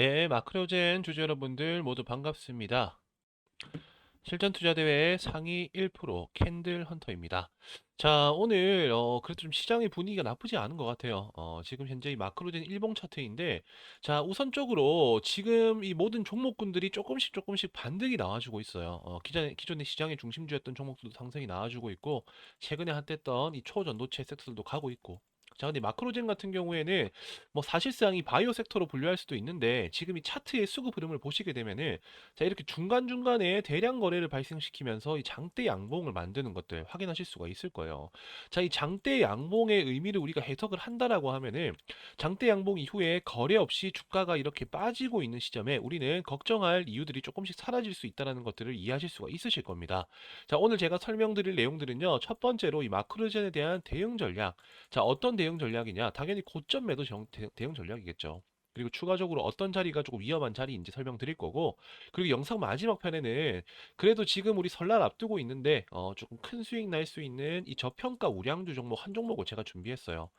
네, 마크로젠 주주 여러분들 모두 반갑습니다. 실전 투자 대회 상위 1% 캔들 헌터입니다. 자, 오늘 어, 그래도 좀 시장의 분위기가 나쁘지 않은 것 같아요. 어, 지금 현재 이 마크로젠 일봉 차트인데, 자, 우선적으로 지금 이 모든 종목군들이 조금씩 조금씩 반등이 나와주고 있어요. 어, 기존, 기존의 시장의 중심주였던 종목들도 상승이 나와주고 있고, 최근에 핫했던 이 초전도체 섹터들도 가고 있고, 자, 근데 마크로젠 같은 경우에는 뭐 사실상 이 바이오 섹터로 분류할 수도 있는데 지금 이 차트의 수급 흐름을 보시게 되면은 자, 이렇게 중간중간에 대량 거래를 발생시키면서 이 장대 양봉을 만드는 것들 확인하실 수가 있을 거예요. 자, 이 장대 양봉의 의미를 우리가 해석을 한다라고 하면은 장대 양봉 이후에 거래 없이 주가가 이렇게 빠지고 있는 시점에 우리는 걱정할 이유들이 조금씩 사라질 수 있다라는 것들을 이해하실 수가 있으실 겁니다. 자, 오늘 제가 설명드릴 내용들은요. 첫 번째로 이 마크로젠에 대한 대응 전략. 자, 어떤 대응 전략이냐? 당연히 고점 매도 정- 대- 대응 전략이겠죠. 그리고 추가적으로 어떤 자리가 조금 위험한 자리인지 설명드릴 거고, 그리고 영상 마지막 편에는 그래도 지금 우리 설날 앞두고 있는데, 어, 조금 큰 수익 날 수 있는 이 저평가 우량주 종목 한 종목을 제가 준비했어요.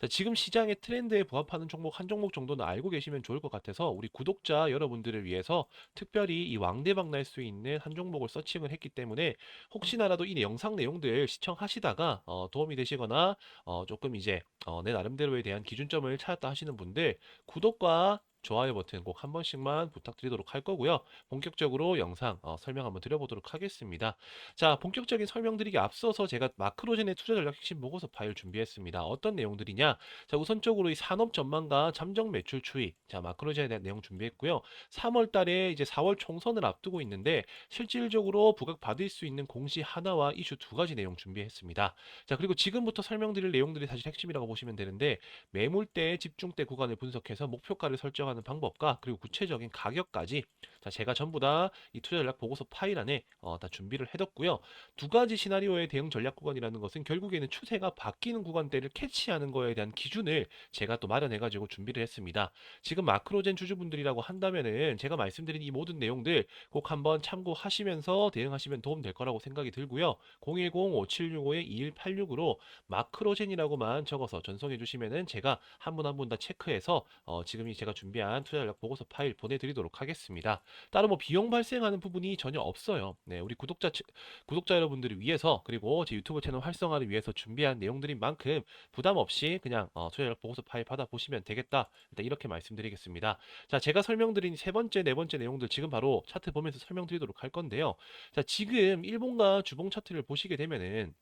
자, 지금 시장의 트렌드에 부합하는 종목 한 종목 정도는 알고 계시면 좋을 것 같아서 우리 구독자 여러분들을 위해서 특별히 이 왕대박 날 수 있는 한 종목을 서칭을 했기 때문에 혹시나라도 이 영상 내용들 시청하시다가 어, 도움이 되시거나 어, 조금 이제 어, 내 나름대로에 대한 기준점을 찾았다 하시는 분들 구독과 와. 좋아요 버튼 꼭 한 번씩만 부탁드리도록 할 거고요. 본격적으로 영상 어, 설명 한번 드려보도록 하겠습니다. 자, 본격적인 설명드리기 앞서서 제가 마크로젠의 투자 전략 핵심 보고서 파일 준비했습니다. 어떤 내용들이냐? 자, 우선적으로 이 산업 전망과 잠정 매출 추이. 자, 마크로젠에 대한 내용 준비했고요. 3월 달에 이제 4월 총선을 앞두고 있는데 실질적으로 부각받을 수 있는 공시 하나와 이슈 두 가지 내용 준비했습니다. 자, 그리고 지금부터 설명드릴 내용들이 사실 핵심이라고 보시면 되는데 매물대, 집중대 구간을 분석해서 목표가를 설정 하는 방법과 그리고 구체적인 가격까지 자, 제가 전부 다 이 투자 전략 보고서 파일 안에 어, 다 준비를 해뒀고요. 두 가지 시나리오의 대응 전략 구간이라는 것은 결국에는 추세가 바뀌는 구간대를 캐치하는 거에 대한 기준을 제가 또 마련해가지고 준비를 했습니다. 지금 마크로젠 주주분들이라고 한다면은 제가 말씀드린 이 모든 내용들 꼭 한번 참고하시면서 대응하시면 도움 될 거라고 생각이 들고요. 010-5765-2186으로 마크로젠이라고만 적어서 전송해 주시면은 제가 한 분 한 분 다 체크해서 어, 지금 이 제가 준비한 투자 전략 보고서 파일 보내드리도록 하겠습니다. 따로 뭐 비용 발생하는 부분이 전혀 없어요. 네, 우리 구독자 치- 구독자 여러분들을 위해서 그리고 제 유튜브 채널 활성화를 위해서 준비한 내용들인 만큼 부담 없이 그냥 어, 투자 전략 보고서 파일 받아 보시면 되겠다. 일단 이렇게 말씀드리겠습니다. 자, 제가 설명드린 세 번째, 네 번째 내용들 지금 바로 차트 보면서 설명드리도록 할 건데요. 자, 지금 일본과 주봉 차트를 보시게 되면은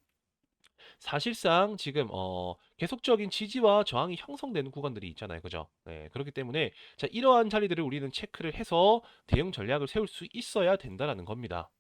사실상 지금 어 계속적인 지지와 저항이 형성되는 구간들이 있잖아요. 그죠? 네, 그렇기 때문에 자, 이러한 자리들을 우리는 체크를 해서 대응 전략을 세울 수 있어야 된다라는 겁니다.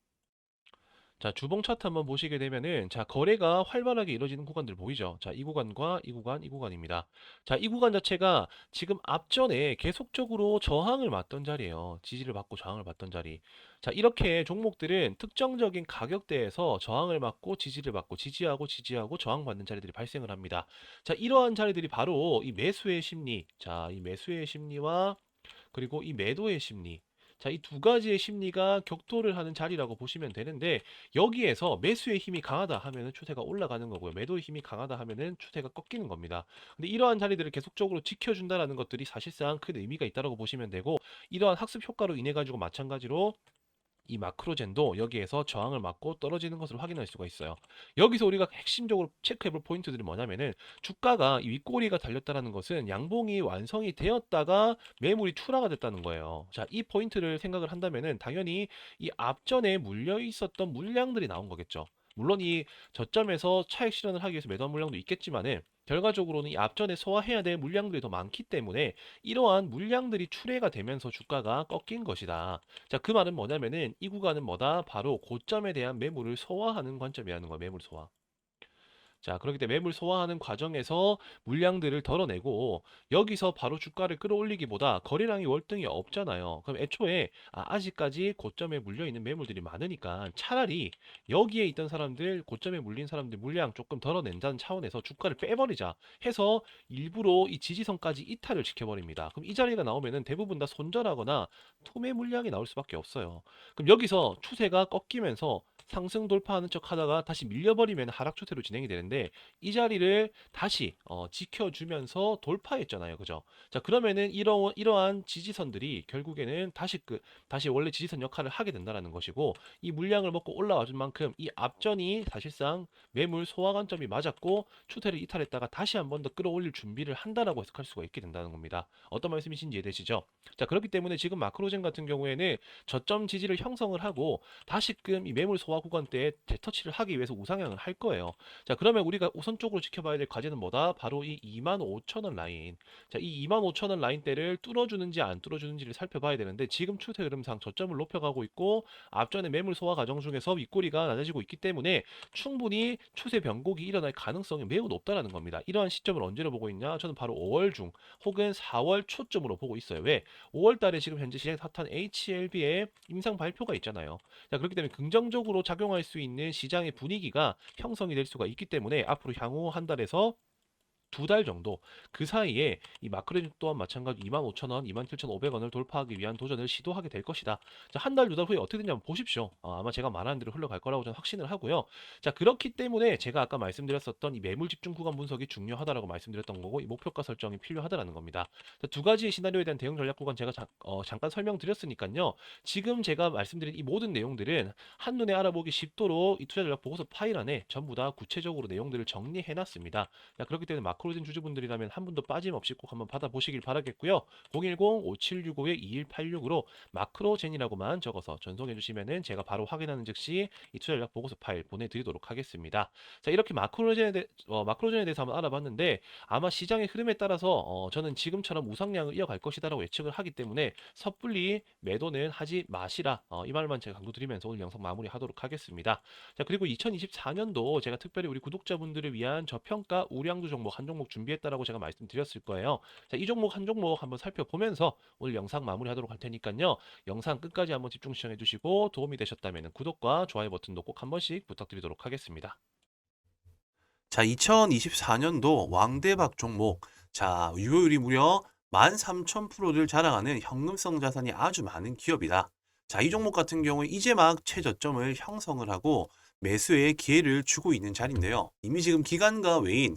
자, 주봉 차트 한번 보시게 되면은 자, 거래가 활발하게 이루어지는 구간들 보이죠? 자, 이 구간과 이 구간, 이 구간입니다. 자, 이 구간 자체가 지금 앞전에 계속적으로 저항을 맞던 자리예요. 지지를 받고 저항을 받던 자리. 자, 이렇게 종목들은 특정적인 가격대에서 저항을 받고 지지를 받고 지지하고 지지하고 저항받는 자리들이 발생을 합니다. 자, 이러한 자리들이 바로 이 매수의 심리. 자, 이 매수의 심리와 그리고 이 매도의 심리. 자, 이 두 가지의 심리가 격돌을 하는 자리라고 보시면 되는데 여기에서 매수의 힘이 강하다 하면은 추세가 올라가는 거고요. 매도의 힘이 강하다 하면은 추세가 꺾이는 겁니다. 근데 이러한 자리들을 계속적으로 지켜준다라는 것들이 사실상 큰 의미가 있다라고 보시면 되고 이러한 학습 효과로 인해 가지고 마찬가지로 이 마크로젠도 여기에서 저항을 맞고 떨어지는 것을 확인할 수가 있어요. 여기서 우리가 핵심적으로 체크해 볼 포인트들이 뭐냐면은 주가가 이 윗꼬리가 달렸다는 것은 양봉이 완성이 되었다가 매물이 출하가 됐다는 거예요. 자, 이 포인트를 생각을 한다면은 당연히 이 앞전에 물려 있었던 물량들이 나온 거겠죠. 물론 이 저점에서 차익 실현을 하기 위해서 매도한 물량도 있겠지만은 결과적으로는 이 앞전에 소화해야 될 물량들이 더 많기 때문에 이러한 물량들이 출회가 되면서 주가가 꺾인 것이다. 자, 그 말은 뭐냐면은 이 구간은 뭐다? 바로 고점에 대한 매물을 소화하는 관점이라는 거야. 매물 소화. 자, 그렇기 때문에 매물 소화하는 과정에서 물량들을 덜어내고 여기서 바로 주가를 끌어올리기보다 거래량이 월등히 없잖아요. 그럼 애초에 아, 직까지 고점에 물려 있는 매물들이 많으니까 차라리 여기에 있던 사람들 고점에 물린 사람들 물량 조금 덜어낸다는 차원에서 주가를 빼버리자 해서 일부러 이 지지선까지 이탈을 시켜버립니다. 그럼 이 자리가 나오면은 대부분 다 손절하거나 투매 물량이 나올 수밖에 없어요. 그럼 여기서 추세가 꺾이면서 상승 돌파하는 척 하다가 다시 밀려버리면 하락 추세로 진행이 되는데 되는데 이 자리를 다시 어, 지켜주면서 돌파했잖아요. 그죠? 자, 그러면은 이러, 이러한 지지선들이 결국에는 다시 그 다시 원래 지지선 역할을 하게 된다라는 것이고 이 물량을 먹고 올라와 준 만큼 이 앞전이 사실상 매물 소화 관점이 맞았고 추세를 이탈했다가 다시 한 번 더 끌어올릴 준비를 한다라고 해석할 수가 있게 된다는 겁니다. 어떤 말씀이신지 이해되시죠? 자, 그렇기 때문에 지금 마크로젠 같은 경우에는 저점 지지를 형성을 하고 다시금 이 매물 소화 구간대에 재터치를 하기 위해서 우상향을 할 거예요. 자, 그러면 우리가 우선적으로 지켜봐야 될 과제는 뭐다? 바로 이 25,000원 라인. 자, 이 25,000원 라인대를 뚫어주는지 안 뚫어주는지를 살펴봐야 되는데 지금 추세 흐름상 저점을 높여가고 있고 앞전에 매물 소화 과정 중에서 윗꼬리가 낮아지고 있기 때문에 충분히 추세 변곡이 일어날 가능성이 매우 높다라는 겁니다. 이러한 시점을 언제로 보고 있냐? 저는 바로 5월 중 혹은 4월 초점으로 보고 있어요. 왜? 5월 달에 지금 현재 시장 핫한 HLB의 임상 발표가 있잖아요. 자, 그렇기 때문에 긍정적으로 작용할 수 있는 시장의 분위기가 형성이 될 수가 있기 때문에 앞으로 향후 한 달에서 두 달 정도 그 사이에 이 마크레진 또한 마찬가지 25,000원, 27,500원을 돌파하기 위한 도전을 시도하게 될 것이다. 자, 한 달, 두 달 후에 어떻게 되냐면 보십시오. 어, 아마 제가 말하는 대로 흘러갈 거라고 저는 확신을 하고요. 자, 그렇기 때문에 제가 아까 말씀드렸었던 이 매물 집중 구간 분석이 중요하다라고 말씀드렸던 거고 이 목표가 설정이 필요하다라는 겁니다. 자, 두 가지의 시나리오에 대한 대응 전략 구간 제가 자, 어, 잠깐 설명드렸으니까요. 지금 제가 말씀드린 이 모든 내용들은 한눈에 알아보기 쉽도록 이 투자 전략 보고서 파일 안에 전부 다 구체적으로 내용들을 정리해 놨습니다. 자, 그렇기 때문에 마 크로진 주주분들이라면 한 분도 빠짐없이 꼭 한번 받아보시길 바라겠고요. 010-5765-2186으로 마크로젠이라고만 적어서 전송해 주시면은 제가 바로 확인하는 즉시 이 투자 전략 보고서 파일 보내드리도록 하겠습니다. 자, 이렇게 마크로젠에, 대, 어, 마크로젠에 대해서 한번 알아봤는데 아마 시장의 흐름에 따라서 어, 저는 지금처럼 우상향을 이어갈 것이다라고 예측을 하기 때문에 섣불리 매도는 하지 마시라 어, 이 말만 제가 강조드리면서 오늘 영상 마무리하도록 하겠습니다. 자 그리고 2024년도 제가 특별히 우리 구독자분들을 위한 저평가 우량주 종목 한 종목 준비했다라고 제가 말씀드렸을 거예요. 자 이 종목 한 종목 한번 살펴보면서 오늘 영상 마무리하도록 할 테니까요. 영상 끝까지 한번 집중 시청해 주시고 도움이 되셨다면 구독과 좋아요 버튼도 꼭 한 번씩 부탁드리도록 하겠습니다. 자, 2024년도 왕대박 종목. 자, 유효율이 무려 13,000%를 자랑하는 현금성 자산이 아주 많은 기업이다. 자, 이 종목 같은 경우에 이제 막 최저점을 형성을 하고 매수의 기회를 주고 있는 자리인데요. 이미 지금 기관과 외인,